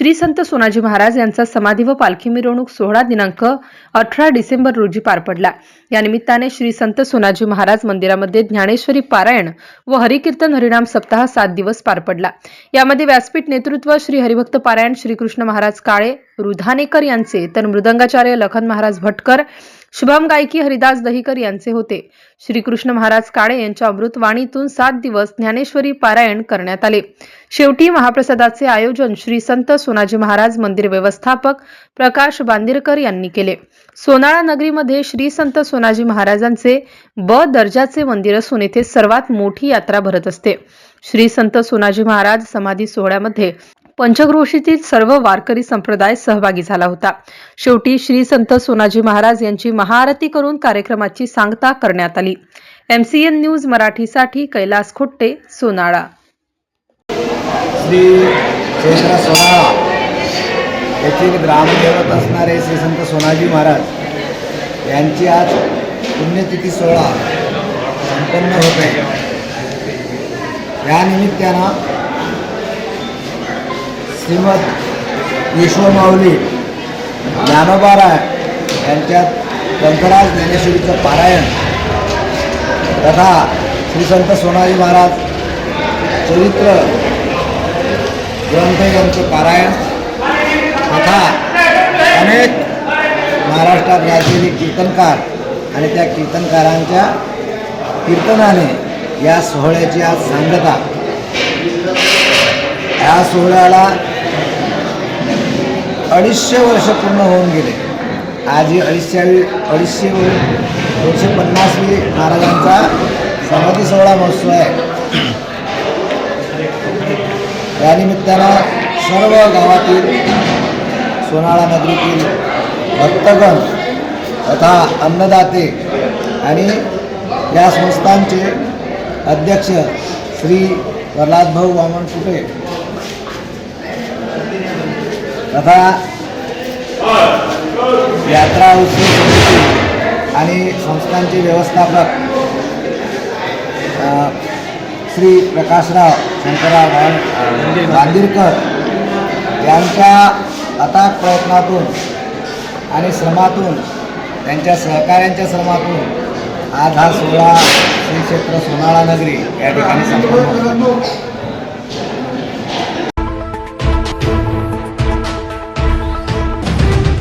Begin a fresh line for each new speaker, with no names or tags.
श्री संत सोनाजी महाराज यांचा समाधी व पालखी मिरवणूक सोहळा दिनांक अठरा डिसेंबर रोजी पार पडला. या निमित्ताने श्री संत सोनाजी महाराज मंदिरामध्ये ज्ञानेश्वरी पारायण व हरिकीर्तन हरिनाम सप्ताह सात दिवस पार पडला. यामध्ये व्यासपीठ नेतृत्व श्री हरिभक्त पारायण श्रीकृष्ण महाराज काळे रुधानेकर यांचे तर मृदंगाचार्य लखन महाराज भटकर शुभम गायकी हरिदास दहीकर यांचे होते. श्रीकृष्ण महाराज काळे यांच्या अमृतवाणीतून सात दिवस ज्ञानेश्वरी पारायण करण्यात आले. शेवटी महाप्रसादाचे आयोजन श्री संत सोनाजी महाराज मंदिर व्यवस्थापक प्रकाश बांदिरकर यांनी केले. सोनाळा नगरीमध्ये श्री संत सोनाजी महाराजांचे ब दर्जाचे मंदिर असून येथे सर्वात मोठी यात्रा भरत असते. श्री संत सोनाजी महाराज समाधी सोहळ्यामध्ये पंचक्रोशीतील सर्व वारकरी संप्रदाय सहभागी झाला होता. शेवटी श्री संत सोनाजी महाराज यांची महाआरती करून कार्यक्रमाची सांगता करण्यात आली. एमसीएन न्यूज मराठीसाठी कैलास खोट्टे सोनाळा.
श्री सोनाळा येथील ग्रामदेवत असणारे श्री संत सोनाजी महाराज यांची आज पुण्यतिथी सोहळा संपन्न होत आहे. यानिमित्तानं या निमित्तानं श्रीमद विश्वमाऊली ज्ञानोबाराय यांच्यात ग्रंथराज ज्ञानेश्वरीचं पारायण तथा श्री संत सोनाजी महाराज चरित्र ग्रंथ यांचं पारायण तथा अनेक महाराष्ट्रात गाजलेले कीर्तनकार आणि त्या कीर्तनकारांच्या कीर्तनाने या सोहळ्याची आज सांगता. या सोहळ्याला अडीचशे वर्ष पूर्ण होऊन गेले. आज ही अडीचशेवी अडीचशे दोनशे पन्नासवी महाराजांचा समाधी सोहळा महोत्सव आहे. यानिमित्तानं सर्व गावातील सोनाळा नगरीतील भक्तगण तथा अन्नदाते आणि या संस्थांचे अध्यक्ष श्री प्रल्हादभाऊ वामन कुटे तथा यात्रा उत्सव आणि संस्थांचे व्यवस्थापक श्री प्रकाशराव शंकरराव वान- बांदिरकर यांच्या अथाक प्रयत्नातून आणि श्रमातून त्यांच्या सहकाऱ्यांच्या श्रमातून आज हा सोहळा श्री क्षेत्र सोनाळा नगरी या ठिकाणी संपन्न